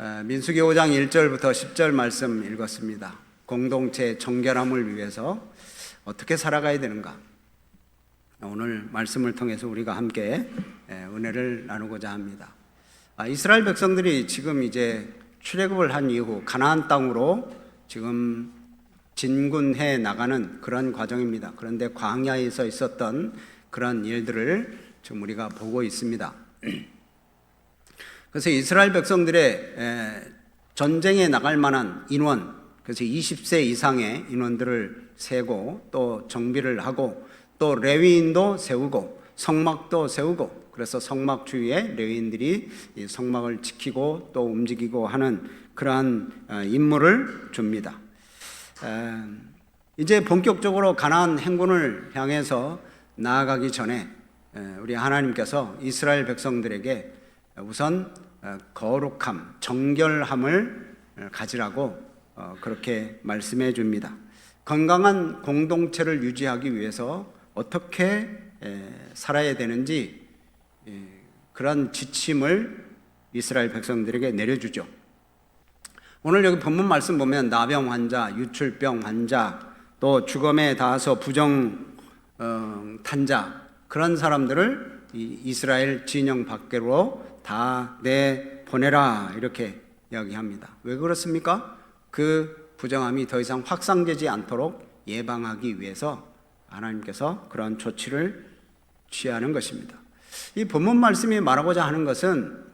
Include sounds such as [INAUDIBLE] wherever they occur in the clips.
어, 민수기 5장 1절부터 10절 말씀 읽었습니다. 공동체 정결함을 위해서 어떻게 살아가야 되는가? 오늘 말씀을 통해서 우리가 함께 예, 은혜를 나누고자 합니다. 아, 이스라엘 백성들이 지금 이제 출애굽을 한 이후 가나안 땅으로 지금 진군해 나가는 그런 과정입니다. 그런데 광야에서 있었던 그런 일들을 지금 우리가 보고 있습니다. [CLEARS THROAT] 그래서 이스라엘 백성들의 에, 전쟁에 나갈 만한 인원, 그래서 20세 이상의 인원들을 세고 또 정비를 하고 또 레위인도 세우고 성막도 세우고 그래서 성막 주위에 레위인들이 이 성막을 지키고 또 움직이고 하는 그러한 어, 임무를 줍니다. 에, 이제 본격적으로 가나안 행군을 향해서 나아가기 전에 에, 우리 하나님께서 이스라엘 백성들에게 우선 어, 거룩함, 정결함을 어, 가지라고 어, 그렇게 말씀해 줍니다. 건강한 공동체를 유지하기 위해서 어떻게 에, 살아야 되는지 에, 그런 지침을 이스라엘 백성들에게 내려주죠. 오늘 여기 본문 말씀 보면 나병 환자, 유출병 환자, 또 죽음에 닿아서 부정 어, 탄자 그런 사람들을 이 이스라엘 진영 밖으로 다 내 보내라 이렇게 이야기합니다. 왜 그렇습니까? 그 부정함이 더 이상 확산되지 않도록 예방하기 위해서 하나님께서 그런 조치를 취하는 것입니다. 이 본문 말씀이 말하고자 하는 것은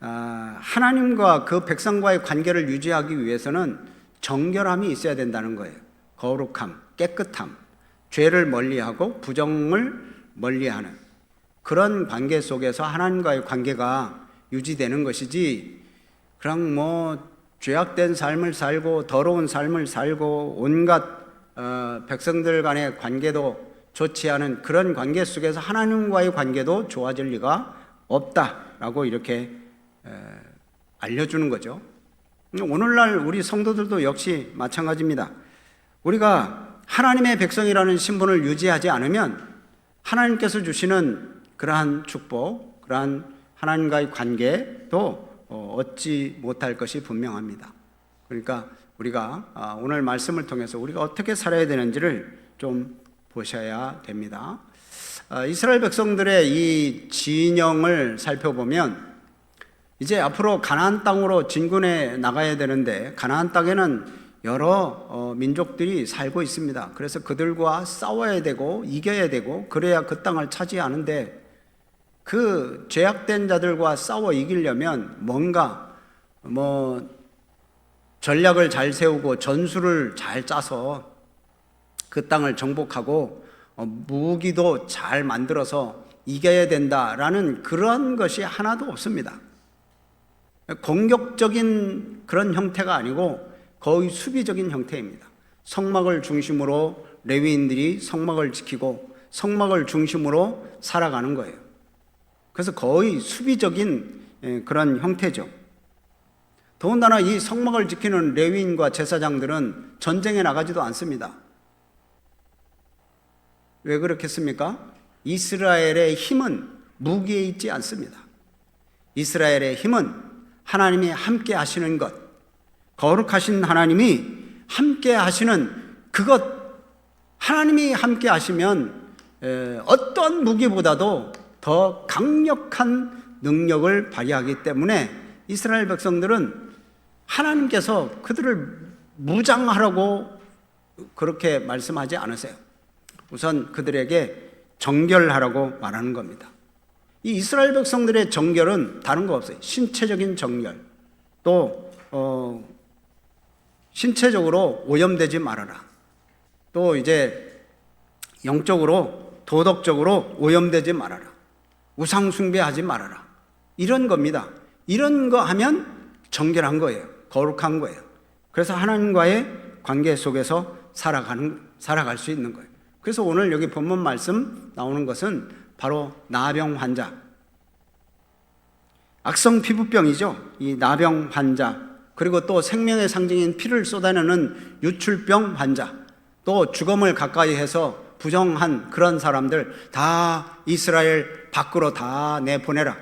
아, 하나님과 그 백성과의 관계를 유지하기 위해서는 정결함이 있어야 된다는 거예요. 거룩함, 깨끗함, 죄를 멀리하고 부정을 멀리하는 그런 관계 속에서 하나님과의 관계가 유지되는 것이지 그냥 뭐 죄악된 삶을 살고 더러운 삶을 살고 온갖 어, 백성들 간의 관계도 좋지 않은 그런 관계 속에서 하나님과의 관계도 좋아질 리가 없다라고 이렇게 에, 알려주는 거죠. 오늘날 우리 성도들도 역시 마찬가지입니다. 우리가 하나님의 백성이라는 신분을 유지하지 않으면 하나님께서 주시는 그러한 축복, 그러한 하나님과의 관계도 어, 얻지 못할 것이 분명합니다. 그러니까 우리가 아, 오늘 말씀을 통해서 우리가 어떻게 살아야 되는지를 좀 보셔야 됩니다. 아, 이스라엘 백성들의 이 진영을 살펴보면 이제 앞으로 가나안 땅으로 진군해 나가야 되는데 가나안 땅에는 여러 어, 민족들이 살고 있습니다. 그래서 그들과 싸워야 되고 이겨야 되고 그래야 그 땅을 차지하는데 그 죄악된 자들과 싸워 이기려면 뭔가 뭐 전략을 잘 세우고 전술을 잘 짜서 그 땅을 정복하고 어, 무기도 잘 만들어서 이겨야 된다라는 그런 것이 하나도 없습니다. 공격적인 그런 형태가 아니고 거의 수비적인 형태입니다. 성막을 중심으로 레위인들이 성막을 지키고 성막을 중심으로 살아가는 거예요. 그래서 거의 수비적인 예, 그런 형태죠. 더군다나 이 성막을 지키는 레위인과 제사장들은 전쟁에 나가지도 않습니다. 왜 그렇겠습니까? 이스라엘의 힘은 무기에 있지 않습니다. 이스라엘의 힘은 하나님이 함께 하시는 것, 거룩하신 하나님이 함께 하시는 그것, 하나님이 함께 하시면 어떤 무기보다도 더 강력한 능력을 발휘하기 때문에 이스라엘 백성들은 하나님께서 그들을 무장하라고 그렇게 말씀하지 않으세요. 우선 그들에게 정결하라고 말하는 겁니다. 이 이스라엘 백성들의 정결은 다른 거 없어요. 신체적인 정결, 또 어, 신체적으로 오염되지 말아라. 또 이제 영적으로 도덕적으로 오염되지 말아라. 우상 숭배하지 말아라. 이런 겁니다. 이런 거 하면 정결한 거예요. 거룩한 거예요. 그래서 하나님과의 관계 속에서 살아가는 살아갈 수 있는 거예요. 그래서 오늘 여기 본문 말씀 나오는 것은 바로 나병 환자. 악성 피부병이죠. 이 나병 환자. 그리고 또 생명의 상징인 피를 쏟아내는 유출병 환자. 또 죽음을 가까이 해서 부정한 그런 사람들 다 이스라엘 밖으로 다 내보내라.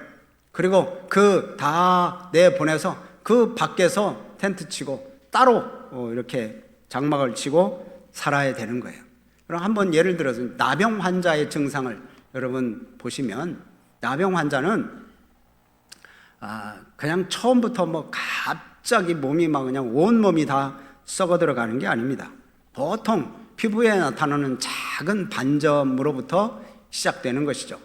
그리고 그 다 내보내서 그 밖에서 텐트 치고 따로 어, 이렇게 장막을 치고 살아야 되는 거예요. 그럼 한번 예를 들어서 나병 환자의 증상을 여러분 보시면 나병 환자는 아, 그냥 처음부터 뭐 갑자기 몸이 막 그냥 온 몸이 다 썩어 들어가는 게 아닙니다. 보통 피부에 나타나는 작은 반점으로부터 시작되는 것이죠.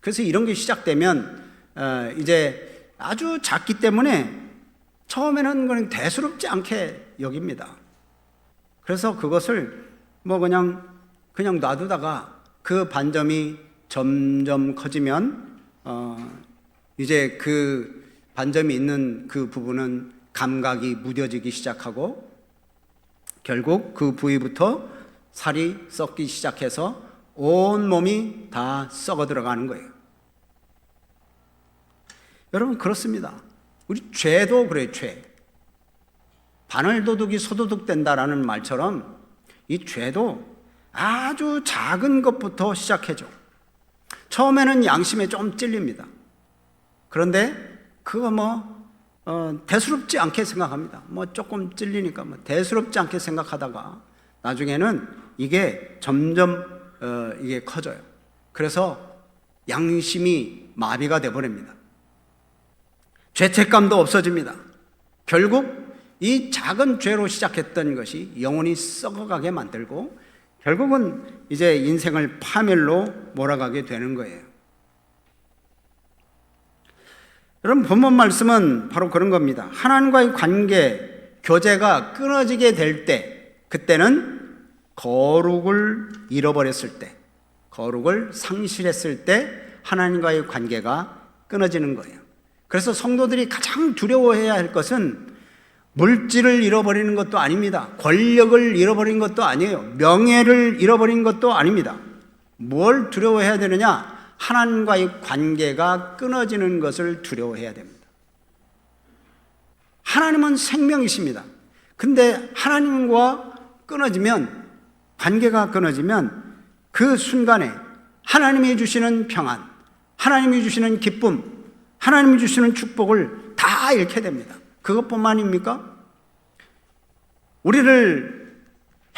그래서 이런 게 시작되면 어, 이제 아주 작기 때문에 처음에는 그냥 대수롭지 않게 여깁니다. 그래서 그것을 뭐 그냥 그냥 놔두다가 그 반점이 점점 커지면 어 이제 그 반점이 있는 그 부분은 감각이 무뎌지기 시작하고 결국 그 부위부터 살이 썩기 시작해서 온 몸이 다 썩어 들어가는 거예요. 여러분 그렇습니다. 우리 죄도 그래 죄. 바늘 도둑이 소도둑 된다라는 말처럼 이 죄도 아주 작은 것부터 시작해죠. 처음에는 양심에 좀 찔립니다. 그런데 그거 뭐 어, 대수롭지 않게 생각합니다. 뭐 조금 찔리니까 뭐 대수롭지 않게 생각하다가 나중에는 이게 점점 어, 이게 커져요. 그래서 양심이 마비가 돼 버립니다. 죄책감도 없어집니다. 결국 이 작은 죄로 시작했던 것이 영혼이 썩어가게 만들고 결국은 이제 인생을 파멸로 몰아가게 되는 거예요. 여러분 본문 말씀은 바로 그런 겁니다. 하나님과의 관계, 교제가 끊어지게 될 때, 그때는 거룩을 잃어버렸을 때, 거룩을 상실했을 때 하나님과의 관계가 끊어지는 거예요. 그래서 성도들이 가장 두려워해야 할 것은 물질을 잃어버리는 것도 아닙니다. 권력을 잃어버린 것도 아니에요. 명예를 잃어버린 것도 아닙니다. 뭘 두려워해야 되느냐? 하나님과의 관계가 끊어지는 것을 두려워해야 됩니다. 하나님은 생명이십니다. 근데 하나님과 끊어지면, 관계가 끊어지면 그 순간에 하나님이 주시는 평안, 하나님이 주시는 기쁨, 하나님이 주시는 축복을 다 잃게 됩니다. 그것뿐만입니까? 우리를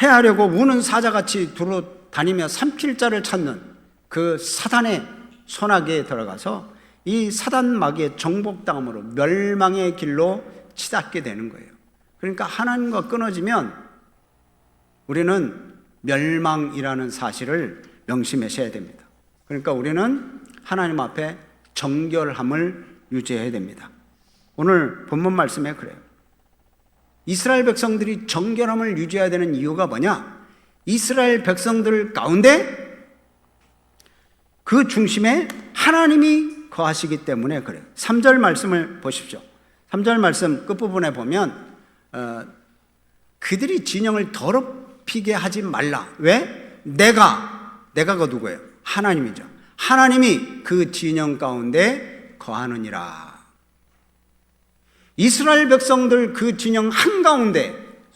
해하려고 우는 사자같이 두루 다니며 삼킬 자를 찾는 그 사단의 손아귀에 들어가서 이 사단 마귀의 정복당함으로 멸망의 길로 치닫게 되는 거예요. 그러니까 하나님과 끊어지면 우리는 멸망이라는 사실을 명심하셔야 됩니다. 그러니까 우리는 하나님 앞에 정결함을 유지해야 됩니다. 오늘 본문 말씀에 그래요. 이스라엘 백성들이 정결함을 유지해야 되는 이유가 뭐냐? 이스라엘 백성들 가운데 그 중심에 하나님이 거하시기 때문에 그래요. 3절 말씀을 보십시오. 3절 말씀 끝부분에 보면 어, 그들이 진영을 더럽히게 하지 말라. 왜? 내가 내가 그 누구예요? 하나님이죠. 하나님이 그 진영 가운데 거하느니라. 이스라엘 백성들 그 진영 한가운데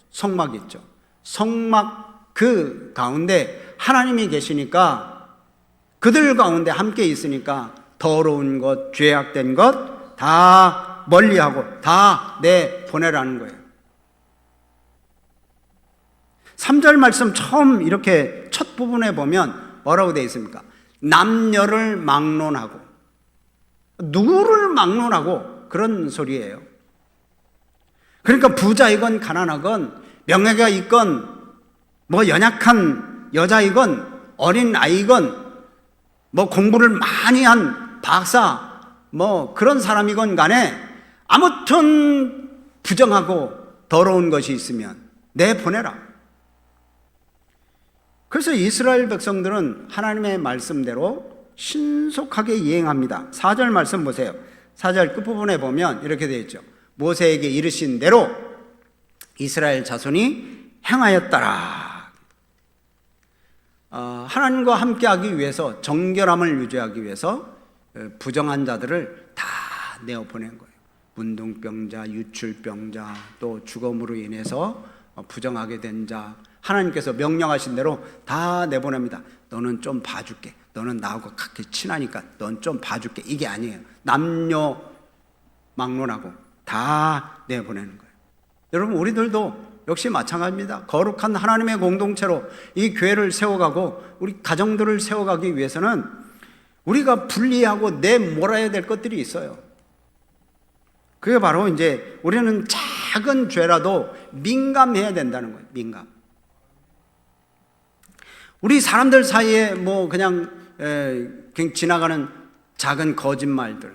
성막 있죠. 성막 그 가운데 하나님이 계시니까 그들 가운데 함께 있으니까 더러운 것, 죄악된 것 다 멀리하고 다 내보내라는 거예요. 3절 말씀 처음 이렇게 첫 부분에 보면 뭐라고 되어 있습니까? 남녀를 막론하고 누구를 막론하고 그런 소리예요. 그러니까 부자이건 가난하건 명예가 있건 뭐 연약한 여자이건 어린 아이건 뭐 공부를 많이 한 박사 뭐 그런 사람이건 간에 아무튼 부정하고 더러운 것이 있으면 내보내라. 그래서 이스라엘 백성들은 하나님의 말씀대로 신속하게 이행합니다. 4절 말씀 보세요. 4절 끝부분에 보면 이렇게 되어 있죠. 모세에게 이르신 대로 이스라엘 자손이 행하였더라. 어, 하나님과 함께하기 위해서 정결함을 유지하기 위해서 어, 부정한 자들을 다 내어 보낸 거예요. 문둥병자, 유출병자, 또 죽음으로 인해서 어, 부정하게 된 자, 하나님께서 명령하신 대로 다 내보냅니다. 너는 좀 봐줄게. 너는 나하고 그렇게 친하니까 넌 좀 봐줄게. 이게 아니에요. 남녀 막론하고 다 내보내는 거예요. 여러분 우리들도 역시 마찬가지입니다. 거룩한 하나님의 공동체로 이 교회를 세워가고 우리 가정들을 세워가기 위해서는 우리가 분리하고 내몰아야 될 것들이 있어요. 그게 바로 이제 우리는 작은 죄라도 민감해야 된다는 거예요. 민감. 우리 사람들 사이에 뭐 그냥, 에, 그냥 지나가는 작은 거짓말들,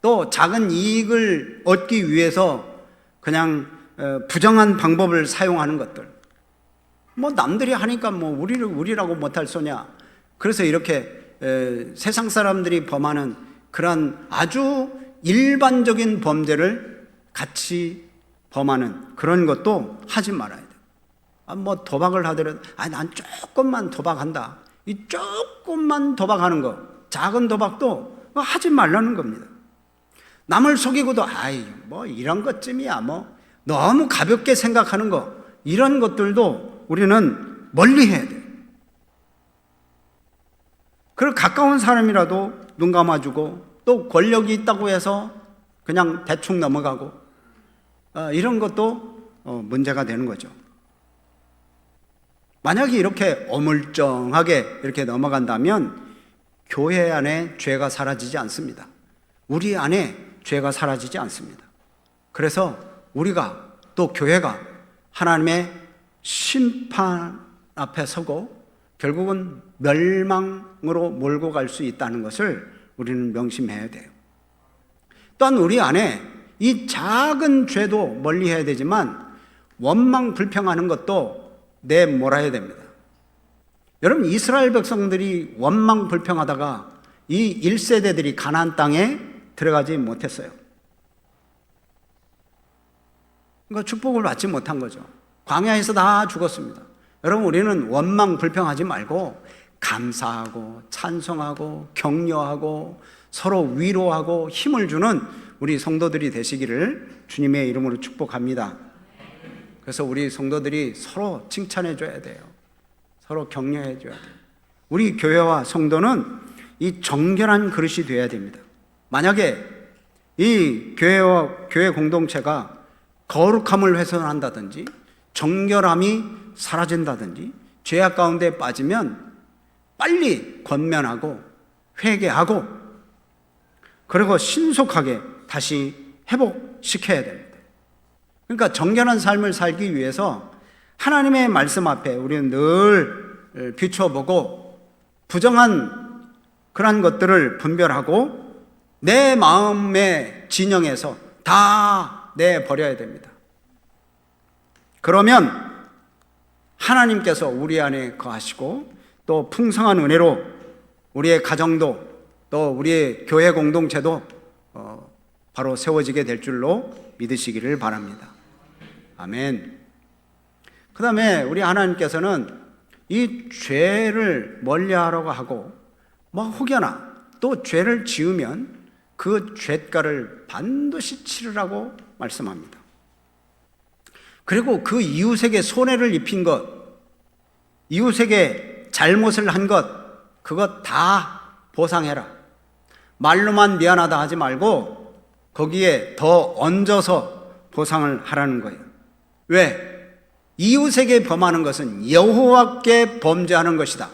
또 작은 이익을 얻기 위해서 그냥 어, 부정한 방법을 사용하는 것들. 뭐 남들이 하니까 뭐 우리를 우리라고 못할 소냐. 그래서 이렇게 에, 세상 사람들이 범하는 그런 아주 일반적인 범죄를 같이 범하는 그런 것도 하지 말아야 돼. 아, 뭐 도박을 하더라도, 아, 난 조금만 도박한다. 이 조금만 도박하는 거, 작은 도박도 하지 말라는 겁니다. 남을 속이고도, 아이, 뭐 이런 것쯤이야. 뭐 너무 가볍게 생각하는 거, 이런 것들도 우리는 멀리 해야 돼. 그리고 가까운 사람이라도 눈 감아주고 또 권력이 있다고 해서 그냥 대충 넘어가고 어, 이런 것도 어, 문제가 되는 거죠. 만약에 이렇게 어물쩡하게 이렇게 넘어간다면 교회 안에 죄가 사라지지 않습니다. 우리 안에 죄가 사라지지 않습니다. 그래서 우리가 또 교회가 하나님의 심판 앞에 서고 결국은 멸망으로 몰고 갈 수 있다는 것을 우리는 명심해야 돼요. 또한 우리 안에 이 작은 죄도 멀리 해야 되지만 원망 불평하는 것도 내 몰아야 됩니다. 여러분 이스라엘 백성들이 원망 불평하다가 이 1세대들이 가나안 땅에 들어가지 못했어요. 그러니까 축복을 받지 못한 거죠. 광야에서 다 죽었습니다. 여러분 우리는 원망 불평하지 말고 감사하고 찬송하고 격려하고 서로 위로하고 힘을 주는 우리 성도들이 되시기를 주님의 이름으로 축복합니다. 그래서 우리 성도들이 서로 칭찬해 줘야 돼요. 서로 격려해 줘야 돼요. 우리 교회와 성도는 이 정결한 그릇이 되어야 됩니다. 만약에 이 교회와 교회 공동체가 거룩함을 훼손한다든지 정결함이 사라진다든지 죄악 가운데 빠지면 빨리 권면하고 회개하고 그리고 신속하게 다시 회복시켜야 됩니다. 그러니까 정결한 삶을 살기 위해서 하나님의 말씀 앞에 우리는 늘 비춰보고 부정한 그러한 것들을 분별하고 내 마음의 진영에서 다 내 버려야 됩니다. 그러면 하나님께서 우리 안에 거하시고 또 풍성한 은혜로 우리의 가정도 또 우리의 교회 공동체도 어, 바로 세워지게 될 줄로 믿으시기를 바랍니다. 아멘. 그 다음에 우리 하나님께서는 이 죄를 멀리 하라고 하고, 뭐 혹여나 또 죄를 지으면 그 죄가를 반드시 치르라고 말씀합니다. 그리고 그 이웃에게 손해를 입힌 것, 이웃에게 잘못을 한 것, 그것 다 보상해라. 말로만 미안하다 하지 말고 거기에 더 얹어서 보상을 하라는 거예요. 왜? 이웃에게 범하는 것은 여호와께 범죄하는 것이다.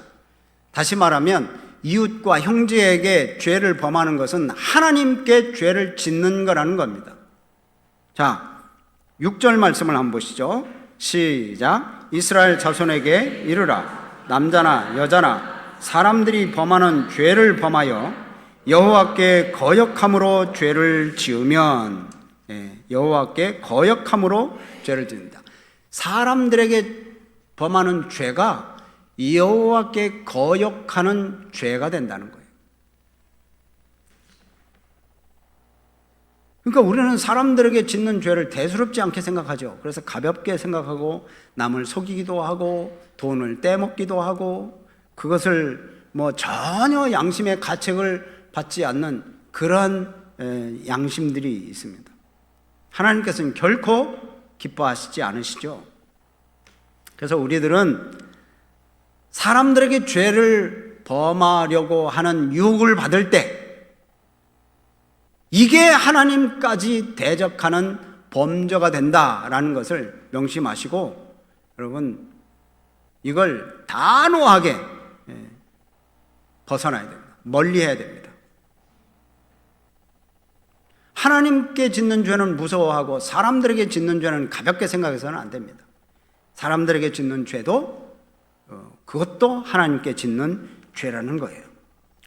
다시 말하면 이웃과 형제에게 죄를 범하는 것은 하나님께 죄를 짓는 거라는 겁니다. 자, 6절 말씀을 한번 보시죠. 시작. 이스라엘 자손에게 이르라. 남자나 여자나 사람들이 범하는 죄를 범하여 여호와께 거역함으로 죄를 지으면 예, 여호와께 거역함으로 죄를 짓는다. 사람들에게 범하는 죄가 여호와께 거역하는 죄가 된다는 거예요. 그러니까 우리는 사람들에게 짓는 죄를 대수롭지 않게 생각하죠. 그래서 가볍게 생각하고 남을 속이기도 하고 돈을 떼먹기도 하고 그것을 뭐 전혀 양심의 가책을 받지 않는 그런 양심들이 있습니다. 하나님께서는 결코 기뻐하시지 않으시죠. 그래서 우리들은 사람들에게 죄를 범하려고 하는 유혹을 받을 때 이게 하나님까지 대적하는 범죄가 된다라는 것을 명심하시고 여러분 이걸 단호하게 예, 벗어나야 됩니다. 멀리 해야 됩니다. 하나님께 짓는 죄는 무서워하고 사람들에게 짓는 죄는 가볍게 생각해서는 안 됩니다. 사람들에게 짓는 죄도 어, 그것도 하나님께 짓는 죄라는 거예요.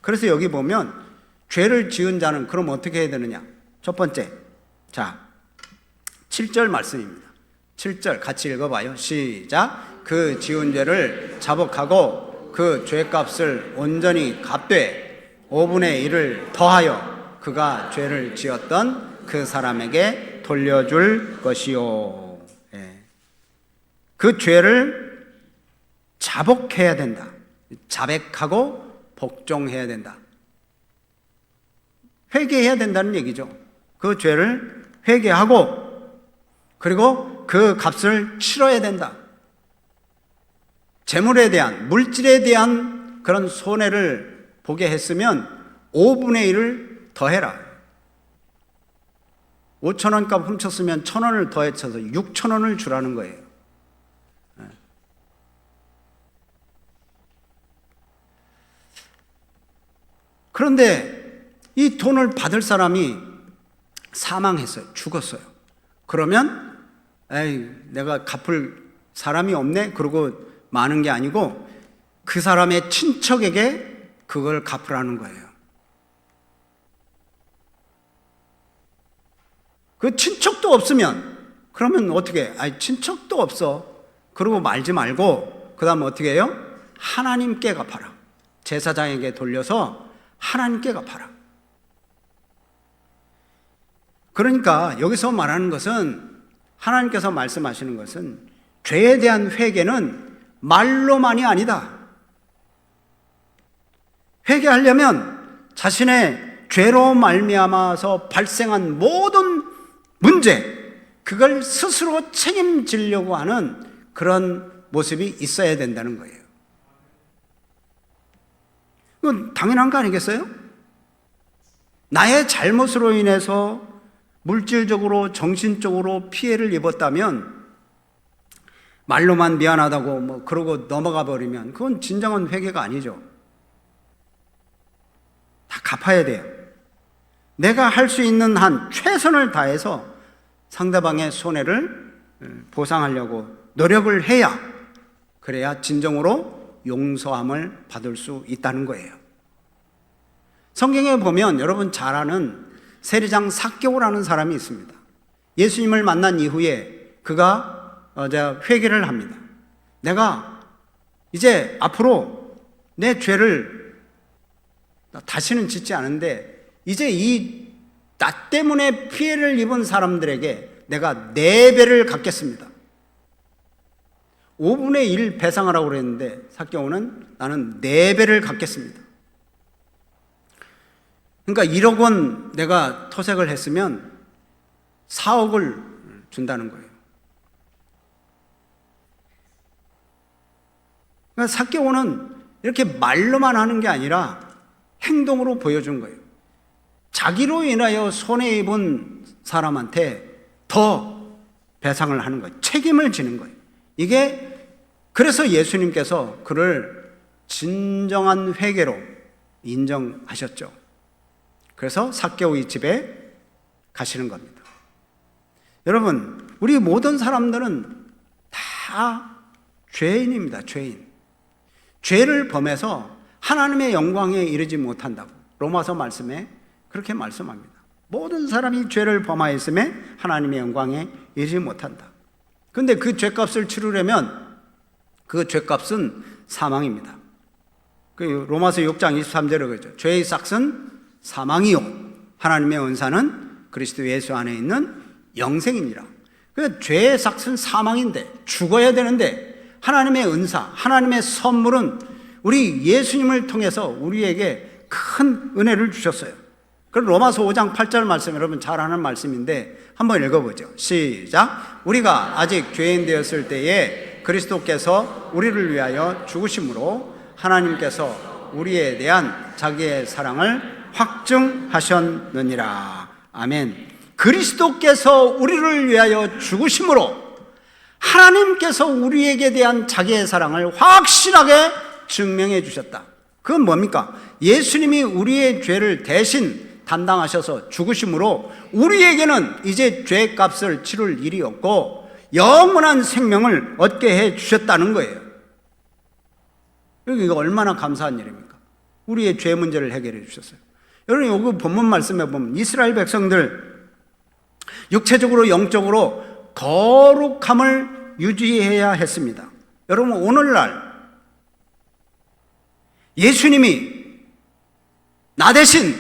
그래서 여기 보면 죄를 지은 자는 그럼 어떻게 해야 되느냐? 첫 번째, 자 7절 말씀입니다. 7절 같이 읽어봐요. 시작. 그 지은 죄를 자복하고 그 죄값을 온전히 갚되 5분의 1을 더하여 그가 죄를 지었던 그 사람에게 돌려줄 것이요. 예. 그 죄를 자복해야 된다. 자백하고 복종해야 된다. 회개해야 된다는 얘기죠. 그 죄를 회개하고 그리고 그 값을 치러야 된다. 재물에 대한 물질에 대한 그런 손해를 보게 했으면 5분의 1을 더해라. 5천 원 값 훔쳤으면 천 원을 더해쳐서 6천 원을 주라는 거예요. 예. 그런데 이 돈을 받을 사람이 사망했어요. 죽었어요. 그러면 에이, 내가 갚을 사람이 없네. 그러고 많은 게 아니고 그 사람의 친척에게 그걸 갚으라는 거예요. 그 친척도 없으면 그러면 어떻게? 아니 친척도 없어. 그러고 말지 말고 그다음 어떻게 해요? 하나님께 갚아라. 제사장에게 돌려서 하나님께 갚아라. 그러니까 여기서 말하는 것은 하나님께서 말씀하시는 것은 죄에 대한 회개는 말로만이 아니다. 회개하려면 자신의 죄로 말미암아서 발생한 모든 문제 그걸 스스로 책임지려고 하는 그런 모습이 있어야 된다는 거예요. 그건 당연한 거 아니겠어요? 나의 잘못으로 인해서 물질적으로 정신적으로 피해를 입었다면 말로만 미안하다고 뭐 그러고 넘어가 버리면 그건 진정한 회개가 아니죠. 다 갚아야 돼요. 내가 할 수 있는 한 최선을 다해서 상대방의 손해를 보상하려고 노력을 해야 그래야 진정으로 용서함을 받을 수 있다는 거예요. 성경에 보면 여러분 잘 아는 세리장 사개오라는 사람이 있습니다. 예수님을 만난 이후에 그가 어제 회개를 합니다. 내가 이제 앞으로 내 죄를 다시는 짓지 않은데 이제 이 나 때문에 피해를 입은 사람들에게 내가 네 배를 갚겠습니다. 5분의 1 배상하라고 그랬는데 사개오는 나는 네 배를 갚겠습니다. 그러니까 1억 원 내가 토색을 했으면 4억을 준다는 거예요. 그러니까 사개오는 이렇게 말로만 하는 게 아니라 행동으로 보여준 거예요. 자기로 인하여 손해 입은 사람한테 더 배상을 하는 거예요. 책임을 지는 거예요. 이게 그래서 예수님께서 그를 진정한 회개로 인정하셨죠. 그래서 사개오의 집에 가시는 겁니다. 여러분, 우리 모든 사람들은 다 죄인입니다. 죄인. 죄를 범해서 하나님의 영광에 이르지 못한다고 로마서 말씀에 그렇게 말씀합니다. 모든 사람이 죄를 범하였음에 하나님의 영광에 이르지 못한다. 근데 그 죄값을 치르려면 그 죄값은 사망입니다. 그 로마서 6장 23절에 그러죠. 죄의 싹은 사망이요. 하나님의 은사는 그리스도 예수 안에 있는 영생이니라. 그 죄의 삭은 사망인데 죽어야 되는데 하나님의 은사, 하나님의 선물은 우리 예수님을 통해서 우리에게 큰 은혜를 주셨어요. 그럼 로마서 5장 8절 말씀 여러분 잘 아는 말씀인데 한번 읽어보죠. 시작. 우리가 아직 죄인 되었을 때에 그리스도께서 우리를 위하여 죽으심으로 하나님께서 우리에 대한 자기의 사랑을 확증하셨느니라. 아멘. 그리스도께서 우리를 위하여 죽으심으로 하나님께서 우리에게 대한 자기의 사랑을 확실하게 증명해 주셨다. 그건 뭡니까? 예수님이 우리의 죄를 대신 담당하셔서 죽으심으로 우리에게는 이제 죄 값을 치를 일이 없고 영원한 생명을 얻게 해 주셨다는 거예요. 이거 얼마나 감사한 일입니까? 우리의 죄 문제를 해결해 주셨어요. 여러분, 여기 본문 말씀에 보면 이스라엘 백성들 육체적으로 영적으로 거룩함을 유지해야 했습니다. 여러분, 오늘날 예수님이 나 대신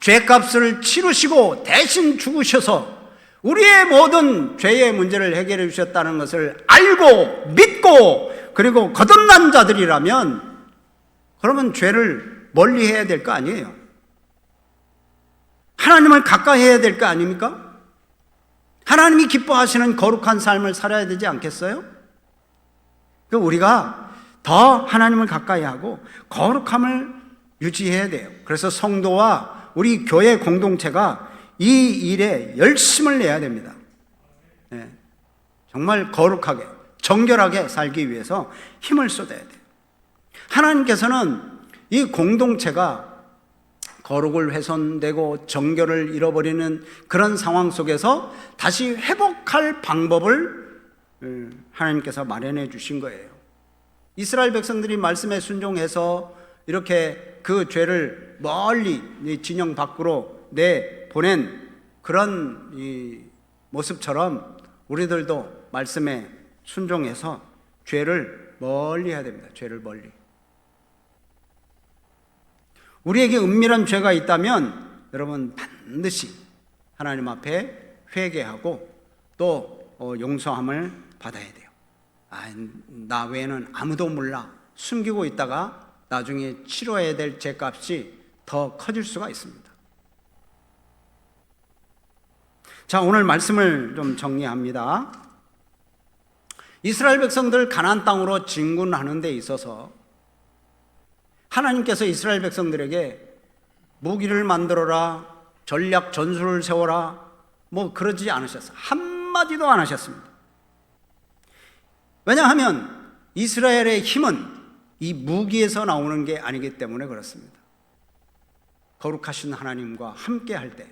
죄값을 치르시고 대신 죽으셔서 우리의 모든 죄의 문제를 해결해 주셨다는 것을 알고 믿고 그리고 거듭난 자들이라면 그러면 죄를 멀리 해야 될 거 아니에요. 하나님을 가까이 해야 될 거 아닙니까? 하나님이 기뻐하시는 거룩한 삶을 살아야 되지 않겠어요? 그 우리가 더 하나님을 가까이 하고 거룩함을 유지해야 돼요. 그래서 성도와 우리 교회 공동체가 이 일에 열심을 내야 됩니다. 네. 정말 거룩하게, 정결하게 살기 위해서 힘을 쏟아야 돼요. 하나님께서는 이 공동체가 거룩을 훼손되고 정결을 잃어버리는 그런 상황 속에서 다시 회복할 방법을 음, 하나님께서 마련해 주신 거예요. 이스라엘 백성들이 말씀에 순종해서 이렇게 그 죄를 멀리 진영 밖으로 내 보낸 그런 모습처럼 우리들도 말씀에 순종해서 죄를 멀리 해야 됩니다. 죄를 멀리. 우리에게 은밀한 죄가 있다면 여러분 반드시 하나님 앞에 회개하고 또 어, 용서함을 받아야 돼요. 아, 나 외에는 아무도 몰라 숨기고 있다가 나중에 치러야 될 죄값이 더 커질 수가 있습니다. 자, 오늘 말씀을 좀 정리합니다. 이스라엘 백성들 가나안 땅으로 진군하는 데 있어서 하나님께서 이스라엘 백성들에게 무기를 만들어라, 전략 전술을 세워라, 뭐 그러지 않으셨어요. 한마디도 안 하셨습니다. 왜냐하면 이스라엘의 힘은 이 무기에서 나오는 게 아니기 때문에 그렇습니다. 거룩하신 하나님과 함께 할 때,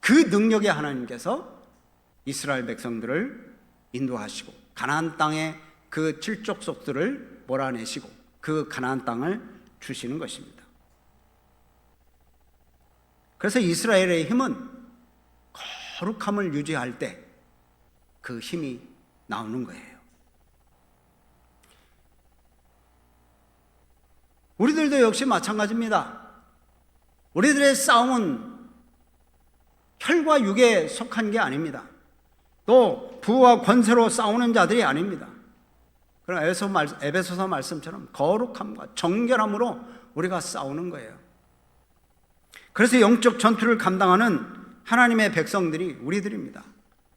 그 능력의 하나님께서 이스라엘 백성들을 인도하시고 가나안 땅의 그 칠족 속들을 몰아내시고 그 가나안 땅을 주시는 것입니다. 그래서 이스라엘의 힘은 거룩함을 유지할 때 그 힘이 나오는 거예요. 우리들도 역시 마찬가지입니다. 우리들의 싸움은 혈과 육에 속한 게 아닙니다. 또 부와 권세로 싸우는 자들이 아닙니다. 그럼 에베소서 말씀처럼 거룩함과 정결함으로 우리가 싸우는 거예요. 그래서 영적 전투를 감당하는 하나님의 백성들이 우리들입니다.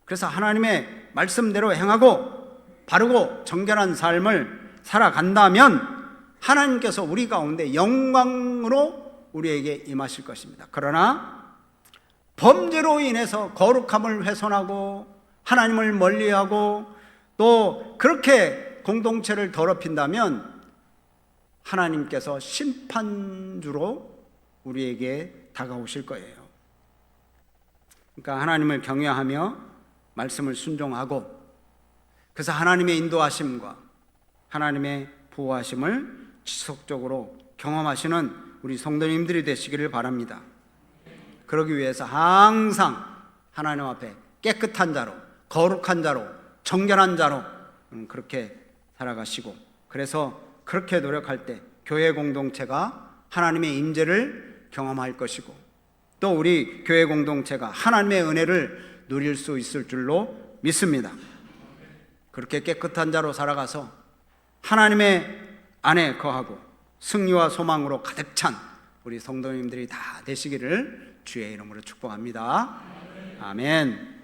그래서 하나님의 말씀대로 행하고 바르고 정결한 삶을 살아간다면 하나님께서 우리 가운데 영광으로 우리에게 임하실 것입니다. 그러나 범죄로 인해서 거룩함을 훼손하고 하나님을 멀리하고 또 그렇게 공동체를 더럽힌다면 하나님께서 심판주로 우리에게 다가오실 거예요. 그러니까 하나님을 경외하며 말씀을 순종하고 그래서 하나님의 인도하심과 하나님의 보호하심을 지속적으로 경험하시는 우리 성도님들이 되시기를 바랍니다. 그러기 위해서 항상 하나님 앞에 깨끗한 자로, 거룩한 자로, 정결한 자로 음, 그렇게 살아가시고 그래서 그렇게 노력할 때 교회 공동체가 하나님의 임재를 경험할 것이고 또 우리 교회 공동체가 하나님의 은혜를 누릴 수 있을 줄로 믿습니다. 그렇게 깨끗한 자로 살아가서 하나님의 안에 거하고 승리와 소망으로 가득 찬 우리 성도님들이 다 되시기를 주의 이름으로 축복합니다. 아멘.